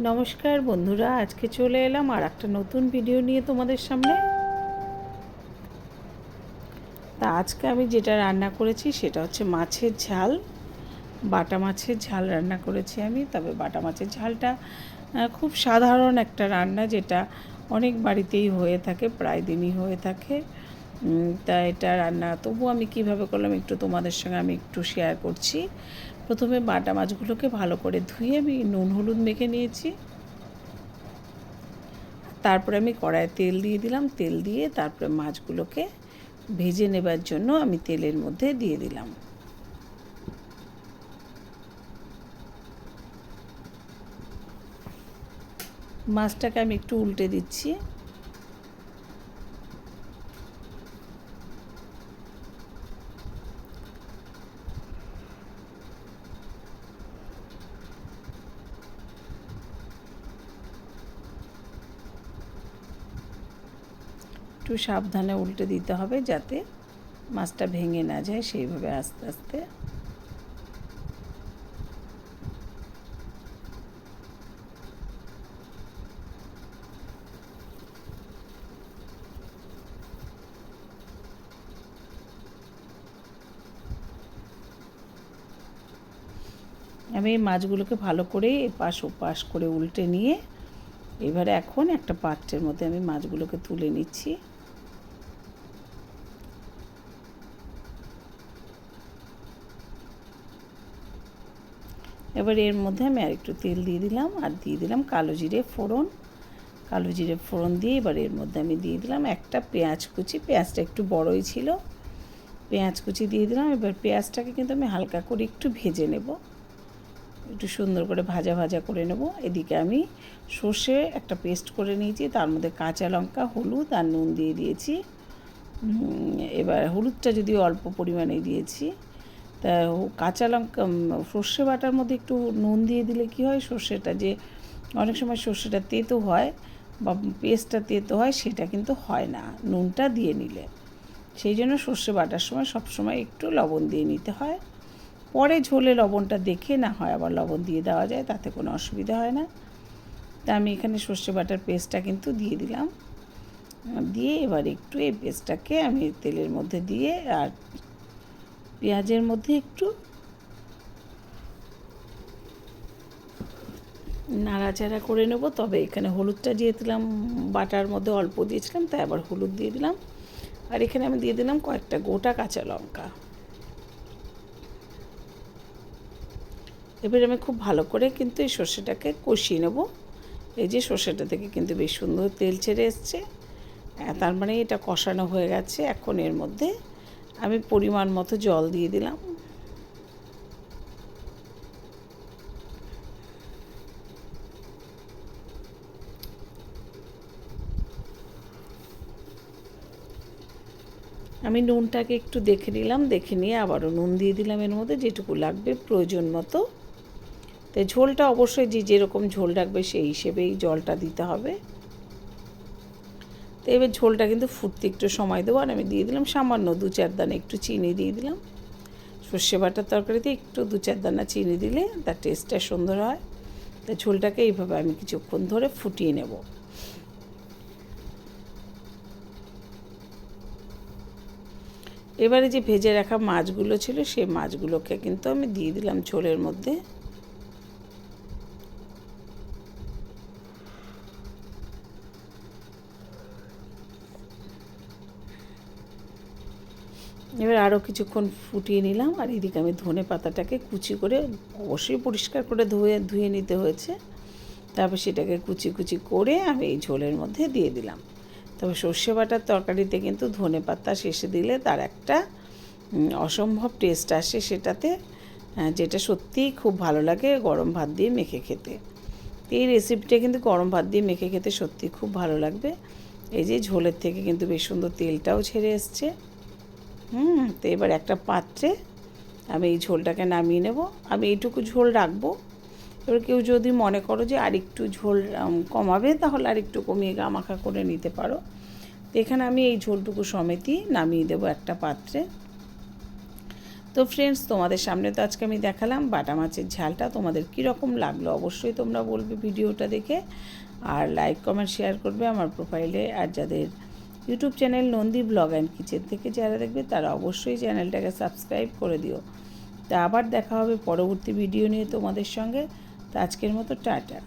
নমস্কার বন্ধুরা, আজকে চলে এলাম আর একটা নতুন ভিডিও নিয়ে তোমাদের সামনে। তা আজকে আমি যেটা রান্না করেছি সেটা হচ্ছে মাছের ঝাল। বাটা মাছের ঝাল রান্না করেছি আমি, তবে বাটা মাছের ঝালটা খুব সাধারণ একটা রান্না যেটা অনেক বাড়িতেই হয়ে থাকে, প্রায় দিনই হয়ে থাকে। তা এটা রান্না তবু আমি কীভাবে করলাম একটু তোমাদের সঙ্গে আমি একটু শেয়ার করছি। প্রথমে বাটা মাছগুলোকে ভালো করে ধুয়ে আমি নুন হলুদ মেখে নিয়েছি। তারপরে আমি কড়াইয়ে তেল দিয়ে দিলাম। তেল দিয়ে তারপরে মাছগুলোকে ভেজে নেবার জন্য আমি তেলের মধ্যে দিয়ে দিলাম। মাছটাকে আমি একটু উল্টে দিচ্ছি। একটু সাবধানে উল্টে দিতে হবে যাতে মাছটা ভেঙে না যায় সেইভাবে আস্তে আস্তে। আমি এই মাছগুলোকে ভালো করে এপাশ ওপাশ করে উল্টে নিয়ে এবারে এখন একটা পাত্রের মধ্যে আমি মাছগুলোকে তুলে নিচ্ছি। এবার এর মধ্যে আমি আর একটু তেল দিয়ে দিলাম আর দিয়ে দিলাম কালো জিরে ফোড়ন। কালো জিরে ফোড়ন দিয়ে এবার এর মধ্যে আমি দিয়ে দিলাম একটা পেঁয়াজ কুচি। পেঁয়াজটা একটু বড়ই ছিল। পেঁয়াজ কুচি দিয়ে দিলাম। এবার পেঁয়াজটাকে কিন্তু আমি হালকা করে একটু ভেজে নেব। একটু সুন্দর করে ভাজা ভাজা করে নেব। এদিকে আমি সর্ষে একটা পেস্ট করে নিয়েছি। তার মধ্যে কাঁচা লঙ্কা, হলুদ আর নুন দিয়ে দিয়েছি। এবার হলুদটা যদি অল্প পরিমাণে দিয়েছি। তা কাঁচা লঙ্কা সর্ষে বাটার মধ্যে একটু নুন দিয়ে দিলে কি হয়? সর্ষেটা যে অনেক সময় সর্ষেটা তেতো হয় বা পেস্টটা তেতো হয়, সেটা কিন্তু হয় না। নুনটা দিয়ে নিলে। সেই জন্য সর্ষে বাটার সময় সব সময় একটু লবণ দিয়ে নিতে হয়। পরে ঝোলে লবণটা দেখে না হয় আবার লবণ দিয়ে দেওয়া যায়, তাতে কোনো অসুবিধা হয় না। তা আমি এখানে সর্ষে বাটার পেস্টটা কিন্তু দিয়ে দিলাম। দিয়ে এবার একটু এই পেস্টটাকে আমি তেলের মধ্যে দিয়ে আর পেঁয়াজের মধ্যে একটু নাড়াচাড়া করে নেব। তবে এখানে হলুদটা দিয়ে দিলাম, বাটার মধ্যে অল্প দিয়েছিলাম, তাই আবার হলুদ দিয়ে দিলাম। আর এখানে আমি দিয়ে দিলাম কয়েকটা গোটা কাঁচা লঙ্কা। এবার আমি খুব ভালো করে কিন্তু এই সর্ষেটাকে কষিয়ে নেব। এই যে সর্ষেটা থেকে কিন্তু বেশ সুন্দর তেল ছেড়ে এসছে। তার মানে এটা কষানো হয়ে গেছে। এখন এর মধ্যে আমি পরিমাণ মতো জল দিয়ে দিলাম। আমি নুনটাকে একটু দেখে নিলাম, দেখে নিয়ে আবারও নুন দিয়ে দিলাম এর মধ্যে, যেটুকু লাগবে প্রয়োজন মতো। তো ঝোলটা অবশ্যই যে যেরকম ঝোল রাখবে সেই হিসেবেই জলটা দিতে হবে। তো এবার ঝোলটা কিন্তু ফুটতে একটু সময় দেবো, আর আমি দিয়ে দিলাম সামান্য দু চার দানা একটু চিনি দিয়ে দিলাম। সর্ষে বাটার তরকারিতে একটু দু চার দানা চিনি দিলে তার টেস্টটা সুন্দর হয়। তা ঝোলটাকে এইভাবে আমি কিছুক্ষণ ধরে ফুটিয়ে নেব। এবারে যে ভেজে রাখা মাছগুলো ছিল সেই মাছগুলোকে কিন্তু আমি দিয়ে দিলাম ঝোলের মধ্যে। এবার আরও কিছুক্ষণ ফুটিয়ে নিলাম, আর এদিকে আমি ধনে পাতাটাকে কুচি করে অবশ্যই পরিষ্কার করে ধুয়ে ধুয়ে নিতে হয়েছে। তারপর সেটাকে কুচি কুচি করে আমি এই ঝোলের মধ্যে দিয়ে দিলাম। তবে সর্ষে বাটার তরকারিতে কিন্তু ধনে পাতা শেষে দিলে তার একটা অসম্ভব টেস্ট আসে সেটাতে যেটা সত্যিই খুব ভালো লাগে গরম ভাত দিয়ে মেখে খেতে। এই রেসিপিটা কিন্তু গরম ভাত দিয়ে মেখে খেতে সত্যি খুব ভালো লাগবে। এই যে ঝোলের থেকে কিন্তু বেশ সুন্দর তেলটাও ছেড়ে এসছে। হুম, তো এবার একটা পাত্রে আমি এই ঝোলটাকে নামিয়ে নেব। আমি এইটুকু ঝোল রাখব। এবার কেউ যদি মনে করো যে আরেকটু ঝোল কমাবে, তাহলে আরেকটু কমিয়ে গামাখা করে নিতে পারো। তো এখানে আমি এই ঝোলটুকু সমেতই নামিয়ে দেবো একটা পাত্রে। তো ফ্রেন্ডস তোমাদের সামনে তো আজকে আমি দেখালাম বাটা মাছের ঝালটা, তোমাদের কীরকম লাগল অবশ্যই তোমরা বলবে ভিডিওটা দেখে। আর লাইক কমেন্ট শেয়ার করবে আমার প্রোফাইলে আর যাদের YouTube channel Nandi blog and kitchen থেকে যারা দেখবে তারা অবশ্যই চ্যানেলটাকে সাবস্ক্রাইব করে দিও। তা আবার দেখা হবে পরবর্তী ভিডিও নিয়ে তোমাদের সঙ্গে। তা আজকের মতো, টাটা।